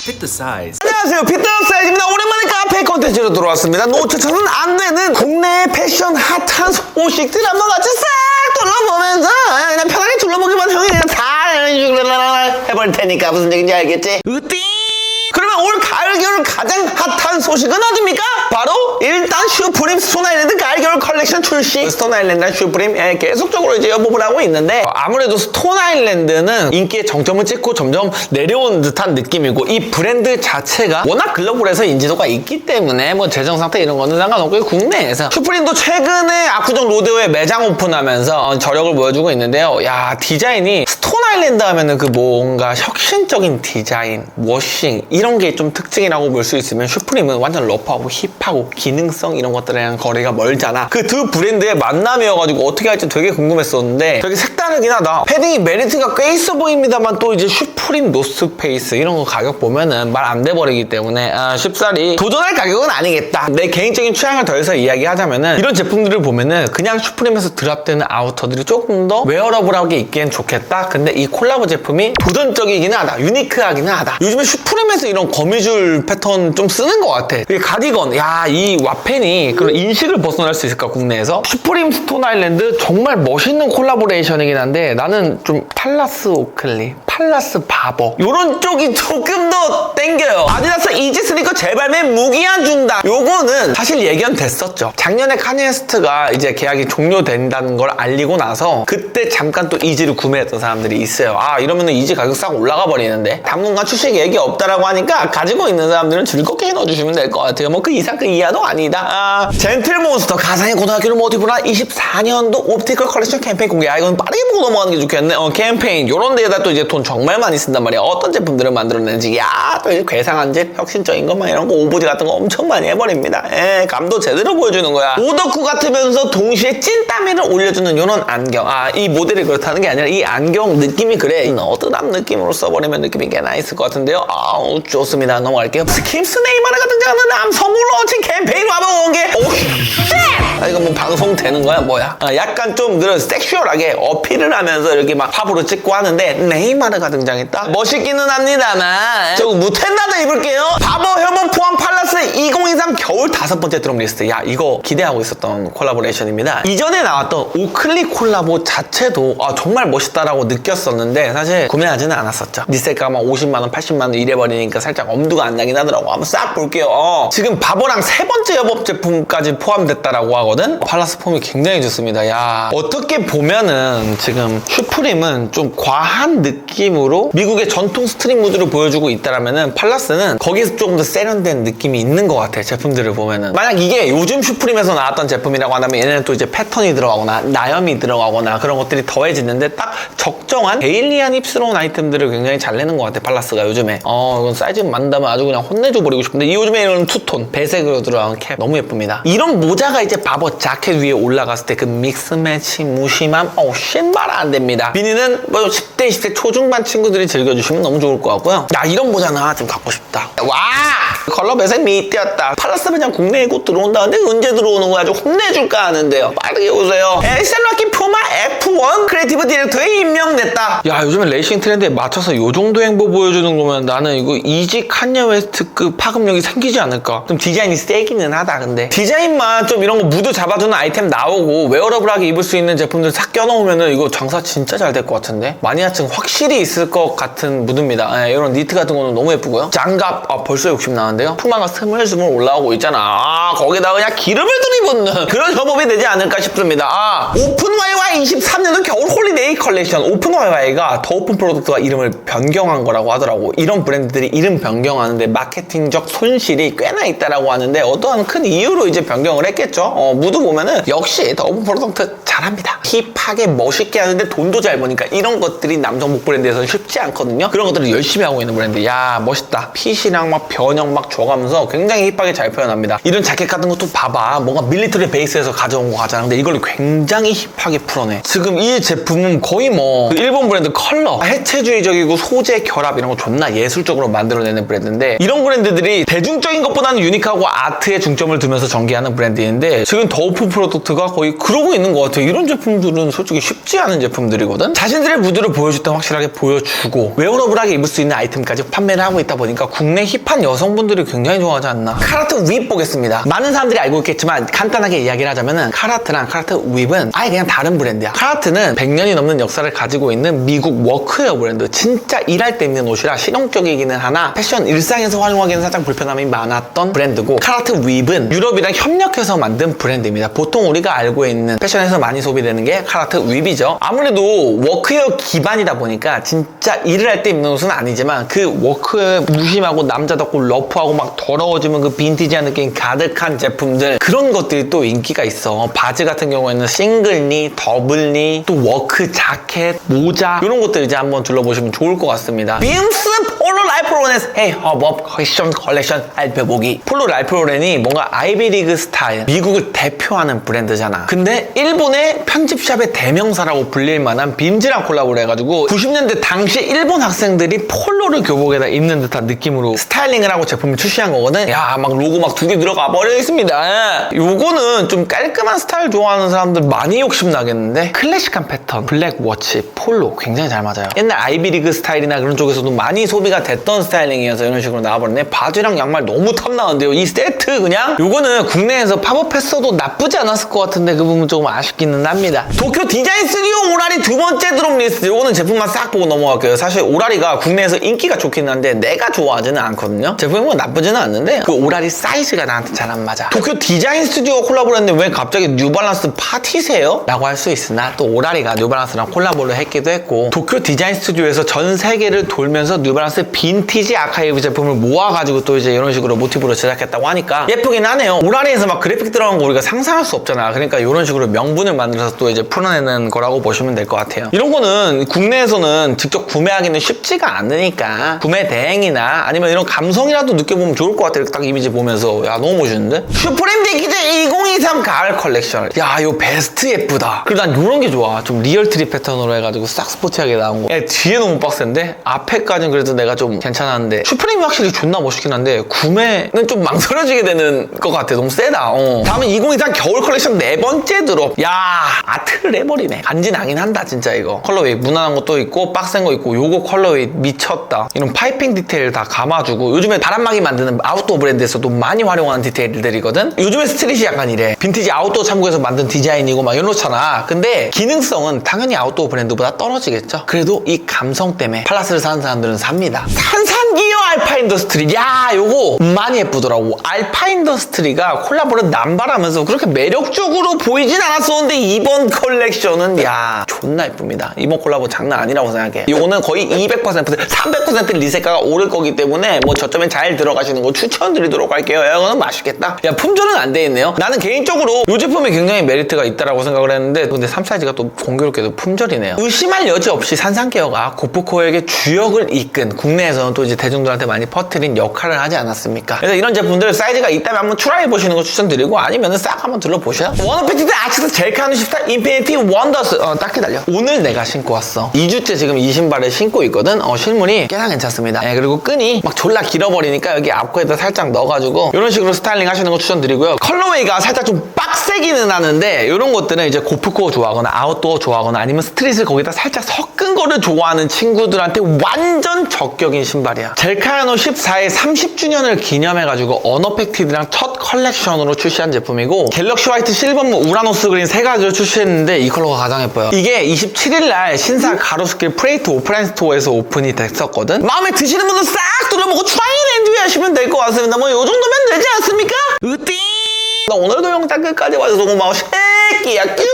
The size. 안녕하세요 피터 사이즈입니다 오랜만에 카페 컨텐츠로 돌아왔습니다 놓쳐서는 안 되는 국내 패션 핫한 소식들 한번 같이 싹 둘러보면서 그냥 편하게 둘러보기만 하면 그냥 다 이런 식으로 해볼 테니까 무슨 얘기인지 알겠지? 올 가장 핫한 소식은 어딥니까? 바로 일단 슈프림 스톤 아일랜드 가을 겨울 컬렉션 출시 스톤 아일랜드랑 슈프림 예, 계속적으로 이제 여보을 하고 있는데 아무래도 스톤 아일랜드는 인기의 정점을 찍고 점점 내려온 듯한 느낌이고 이 브랜드 자체가 워낙 글로벌에서 인지도가 있기 때문에 뭐 재정 상태 이런 거는 상관없고 국내에서 슈프림도 최근에 압구정 로데오에 매장 오픈하면서 어, 저력을 보여주고 있는데요 야 디자인이 스톤 아일랜드 하면은 그 뭔가 혁신적인 디자인, 워싱 이런 게 좀 특징이라고 볼 수 있으면 슈프림은 완전 러프하고 힙하고 기능성 이런 것들이랑 거리가 멀잖아. 그 두 브랜드의 만남이어가지고 어떻게 할지 되게 궁금했었는데 되게 색다르긴 하다. 패딩이 메리트가 꽤 있어 보입니다만 또 이제 슈프림 노스페이스 이런 거 가격 보면은 말 안 돼 버리기 때문에 아, 쉽사리 도전할 가격은 아니겠다. 내 개인적인 취향을 더해서 이야기하자면은 이런 제품들을 보면은 그냥 슈프림에서 드랍되는 아우터들이 조금 더 웨어러블하게 있기엔 좋겠다. 근데 이 콜라보 제품이 도전적이긴 하다. 유니크하긴 하다. 요즘에 슈프림에서 이런 거미줄 패턴 좀 쓰는 것 같아. 이 가디건, 야, 이 와펜이 그런 인식을 벗어날 수 있을까, 국내에서? 슈프림 스톤 아일랜드 정말 멋있는 콜라보레이션이긴 한데 나는 좀 팔라스 오클리, 팔라스 바버 요런 쪽이 조금 더 땡겨요. 아디다스 이지 스니커 재발매 무기한 준다. 요거는 사실 예견됐었죠. 작년에 카니에스트가 이제 계약이 종료된다는 걸 알리고 나서 그때 잠깐 또 이지를 구매했던 사람들이 있어요. 아 이러면은 이지 가격 싹 올라가 버리는데 당분간 출시 계획이 없다라고 하니까 가지고 있는 사람들은 즐겁게 넣어주시면 될 것 같아요. 뭐 그 이상 그 이하도 아니다. 아, 젠틀몬스터 가상의 고등학교를 모티브로 한 24년도 옵티컬 컬렉션 캠페인 공개. 아 이건 빠르게 보고 넘어가는 게 좋겠네. 어 캠페인 요런 데에다 또 이제 돈 정말 많이 쓴단 말이야. 어떤 제품들을 만들어내는지 야또 이제 괴상한 짓, 혁신적인 것만 이런 거 오버지 같은 거 엄청 많이 해버립니다. 에 감도 제대로 보여주는 거야. 오덕후 같으면서 동시에 찐따미를 올려주는 요런 안경. 아 이 모델이 그렇다는 게 아니라 이 안경 느낌이 그래. 어드남 느낌으로 써버리면 느낌이 꽤나 있을 것 같은데요. 아우 좋습니다. 넘어갈게요. 스킴스 네이마르가 등장하는 남성으로 얹힌 캠페인 와본 게 오, 쉣! 아 이거 뭐 방송 되는 거야 뭐야? 아, 약간 좀 그런 섹슈얼하게 어필을 하면서 이렇게 막 화보로 찍고 하는데 네이마르 가 등장했다. 멋있기는 합니다만 저 무텐나도 입을게요. 바버 혐오 포함 팔라스 2023 겨울 다섯 번째 드럼 리스트. 야 이거 기대하고 있었던 콜라보레이션입니다. 이전에 나왔던 오클리 콜라보 자체도 아, 정말 멋있다라고 느꼈었는데 사실 구매하지는 않았었죠. 리셀가 막 50만 원, 80만 원 이래버리니까 살짝 엄두가 안 나긴 하더라고. 한번 싹 볼게요. 어, 지금 바버랑 세 번째 여법 제품까지 포함됐다라고 하거든. 팔라스 폼이 굉장히 좋습니다. 야 어떻게 보면은 지금 슈프림은 좀 과한 느낌 으로 미국의 전통 스트릿 무드를 보여주고 있다라면은 팔라스는 거기서 조금 더 세련된 느낌이 있는 것 같아. 제품들을 보면은. 만약 이게 요즘 슈프림에서 나왔던 제품이라고 한다면 얘네는 또 이제 패턴이 들어가거나 나염이 들어가거나 그런 것들이 더해지는데 딱 적정한 데일리한 힙스러운 아이템들을 굉장히 잘 내는 것 같아 팔라스가 요즘에. 어 이건 사이즈 만다면 아주 그냥 혼내줘 버리고 싶은데 이 요즘에 이런 투톤 배색으로 들어간 캡 너무 예쁩니다. 이런 모자가 이제 바버 자켓 위에 올라갔을 때 그 믹스 매치 무심함? 어 신발 안 됩니다. 비니는 뭐 10대 20대 초중 반 친구들이 즐겨주시면 너무 좋을 것 같고요. 야 이런 모자 나 좀 갖고 싶다. 와! 컬러 배색 미띄었다. 팔라스 매장 국내에 곧 들어온다는데 언제 들어오는 거야? 좀 혼내줄까 하는데요. 빠르게 오세요. 에셀라키 푸마 F1 크리에이티브 디렉터에 임명됐다. 야 요즘에 레이싱 트렌드에 맞춰서 요 정도 행보 보여주는 거면 나는 이거 이지 칸예 웨스트급 파급력이 생기지 않을까? 좀 디자인이 세기는 하다 근데. 디자인만 좀 이런 거 무드 잡아주는 아이템 나오고 웨어러블하게 입을 수 있는 제품들 싹 껴놓으면은 이거 장사 진짜 잘 될 것 같은데? 마니아층 확실히 있을 것 같은 무드입니다. 예, 이런 니트 같은 거는 너무 예쁘고요. 장갑 아, 벌써 욕심 나는데요. 푸마가 스물스물 올라오고 있잖아. 아 거기다가 그냥 기름을 들이붓는 그런 협업이 되지 않을까 싶습니다. 아 오픈 YY 23년도 겨울 홀리데이 컬렉션. 오픈 YY가 더 오픈 프로덕트와 이름을 변경한 거라고 하더라고. 이런 브랜드들이 이름 변경하는데 마케팅적 손실이 꽤나 있다라고 하는데 어떠한 큰 이유로 이제 변경을 했겠죠? 어, 무드 보면은 역시 더 오픈 프로덕트 잘합니다. 힙하게 멋있게 하는데 돈도 잘 버니까 이런 것들이 남성복 브랜드에서는 쉽지 않거든요. 그런 것들을 열심히 하고 있는 브랜드. 야 멋있다. 핏이랑 막 변형 막 줘가면서 굉장히 힙하게 잘 표현합니다. 이런 자켓 같은 것도 봐봐. 뭔가 밀리터리 베이스에서 가져온 거 같잖아 근데 이걸 굉장히 힙하게 풀어 내 지금 이 제품은 거의 뭐그 일본 브랜드 컬러 해체주의적이고 소재 결합 이런 거 존나 예술적으로 만들어내는 브랜드인데 이런 브랜드들이 대중적인 것보다는 유니크하고 아트에 중점을 두면서 전개하는 브랜드인데 지금 더 오픈 프로덕트가 거의 그러고 있는 것 같아요. 이런 제품들은 솔직히 쉽지 않은 제품들이거든. 자신들의 무드를 보여줄 때 확실하게 보여주고 웨어러블하게 입을 수 있는 아이템까지 판매를 하고 있다 보니까 국내 힙한 여성분들이 굉장히 좋아하지 않나. 카라트 윕 보겠습니다. 많은 사람들이 알고 있겠지만 간단하게 이야기를 하자면은 카라트랑 카라트 윕은 아예 그냥 다른 브랜드 야. 카라트는 100년이 넘는 역사를 가지고 있는 미국 워크웨어 브랜드. 진짜 일할 때 입는 옷이라 실용적이기는 하나 패션 일상에서 활용하기는 살짝 불편함이 많았던 브랜드고 카라트 윕은 유럽이랑 협력해서 만든 브랜드입니다. 보통 우리가 알고 있는 패션에서 많이 소비되는 게 카라트 윕이죠. 아무래도 워크웨어 기반이다 보니까 진짜 일을 할 때 입는 옷은 아니지만 그 워크웨어 무심하고 남자답고 러프하고 막 더러워지면 그 빈티지한 느낌 가득한 제품들 그런 것들이 또 인기가 있어. 바지 같은 경우에는 싱글니 더 블니 또 워크 자켓 모자 이런 것들 이제 한번 둘러보시면 좋을 것 같습니다. 빔스 폴로 라이프로렌스 헤이 허벅 커션 컬렉션 알펴보기. 폴로 라이프로렌이 뭔가 아이비리그 스타일 미국을 대표하는 브랜드잖아. 근데 일본의 편집샵의 대명사라고 불릴 만한 빔즈랑 콜라보를 해가지고 90년대 당시 일본 학생들이 폴로를 교복에다 입는 듯한 느낌으로 스타일링을 하고 제품을 출시한 거거든. 야 막 로고 막 두 개 들어가 버려 있습니다. 요거는 좀 깔끔한 스타일 좋아하는 사람들 많이 욕심 나겠는데 클래식한 패턴 블랙 워치 폴로 굉장히 잘 맞아요. 옛날 아이비리그 스타일이나 그런 쪽에서도 많이 소비가 됐던 스타일링이어서 이런 식으로 나와버렸네. 바지랑 양말 너무 탐나는데요. 이 세트 그냥? 요거는 국내에서 팝업했어도 나쁘지 않았을 것 같은데 그 부분 조금 아쉽기는 합니다. 도쿄 디자인 스튜디오 오라리 두 번째 드롭 리스트. 요거는 제품만 싹 보고 넘어갈게요. 사실 오라리가 국내에서 인기가 좋긴 한데 내가 좋아하지는 않거든요. 제품이 뭐 나쁘지는 않는데 그 오라리 사이즈가 나한테 잘 안 맞아. 도쿄 디자인 스튜디오 콜라보를 했는데 왜 갑자기 뉴발란스 파티세요? 라고 할 수 있으나 또 오라리가 뉴발란스랑 콜라보를 했기도 했고 도쿄 디자인 스튜디오에서 전 세계를 돌면서 뉴발란스 빈티지 아카이브 제품을 모아가지고 또 이제 이런 식으로 모티브로 제작했다고 하니까 예쁘긴 하네요. 오라리에서 막 그래픽 들어간 거 우리가 상상할 수 없잖아. 그러니까 이런 식으로 명분을 만들어서 또 이제 풀어내는 거라고 보시면 될 것 같아요. 이런 거는 국내에서는 직접 구매하기는 쉽지가 않으니까 구매 대행이나 아니면 이런 감성이라도 느껴보면 좋을 것 같아요. 딱 이미지 보면서. 야 너무 멋있는데? 슈프림 디키즈 2023 가을 컬렉션. 야 이거 베스트 예쁘다. 그리고 난 이런 게 좋아. 좀 리얼 트리 패턴으로 해가지고 싹 스포티하게 나온 거. 야, 뒤에 너무 빡센데? 앞에까지는 그래도 내가 좀 괜찮았는데 슈프림이 확실히 존나 멋있긴 한데 구매는 좀 망설여지게 되는 것 같아. 너무 세다. 어. 다음은 2023 겨울 컬렉션 네 번째 드롭. 야 아트를 해버리네. 간지나긴 한다 진짜 이거. 컬러웨이 무난한 것도 있고 빡센 거 있고 요거 컬러웨이 미쳤다. 이런 파이핑 디테일 다 감아주고 요즘에 바람막이 만드는 아웃도어 브랜드에서도 많이 활용하는 디테일들이거든? 요즘에 스트릿이 약간 이래. 빈티지 아웃도어 참고해서 만든 디자인이고 막 이렇잖아. 근데 기능성은 당연히 아웃도어 브랜드보다 떨어지겠죠? 그래도 이 감성 때문에 팔라스를 사는 사람들은 삽니다 산산기어 알파 인더스트리. 야 요거 많이 예쁘더라고. 알파 인더스트리가 콜라보를 남발하면서 그렇게 매력적으로 보이진 않았었는데 이번 컬렉션은 야 존나 예쁩니다. 이번 콜라보 장난 아니라고 생각해. 요거는 거의 200% 300% 리세가가 오를 거기 때문에 뭐 저점에 잘 들어가시는 거 추천드리도록 할게요. 이거는 맛있겠다. 야 품절은 안 돼 있네요. 나는 개인적으로 이 제품에 굉장히 메리트가 있다라고 생각을 했는데 근데 3 사이즈가 또 공교롭게도 품절이네요. 의심할 여지 없이 산산케어가 고프코에게 주역을 이끈 국내에서는 또 이제 대중 들한테 많이 퍼뜨린 역할을 하지 않았습니까? 그래서 이런 제품들 사이즈가 있다면 한번 트라이 보시는 거 추천드리고 아니면 싹 한번 둘러보셔. 워너피티드 아치스 젤카누 시프타 인피니티 원더스. 어, 딱 기다려. 오늘 내가 신고 왔어. 2주째 지금 이 신발을 신고 있거든. 어 실물이 꽤나 괜찮습니다. 예, 그리고 끈이 막 졸라 길어버리니까 여기 앞코에다 살짝 넣어가지고 이런 식으로 스타일링 하시는 거 추천드리고요. 컬러웨이가 살짝 좀 빡세기는 하는데 이런 것들은 이제 고프코어 좋아하거나 아웃도어 좋아하거나 아니면 스트릿을 거기다 살짝 섞은 거를 좋아하는 친구들한테 완전 적격인 신발이야. 젤 카야노 14의 30주년을 기념해가지고 언어팩티드랑 첫 컬렉션으로 출시한 제품이고 갤럭시 화이트 실버무 우라노스 그린 세 가지를 출시했는데 이 컬러가 가장 예뻐요. 이게 27일날 신사 가로수길 프레이트 오프라인 스토어에서 오픈이 됐었거든. 마음에 드시는 분들 싹 둘러보고 앤 엔조이 하시면 될 것 같습니다. 뭐 이 정도면 되지 않습니까? 으띵 나 오늘도 영상 끝까지 봐줘서 고마워. 새끼야 끝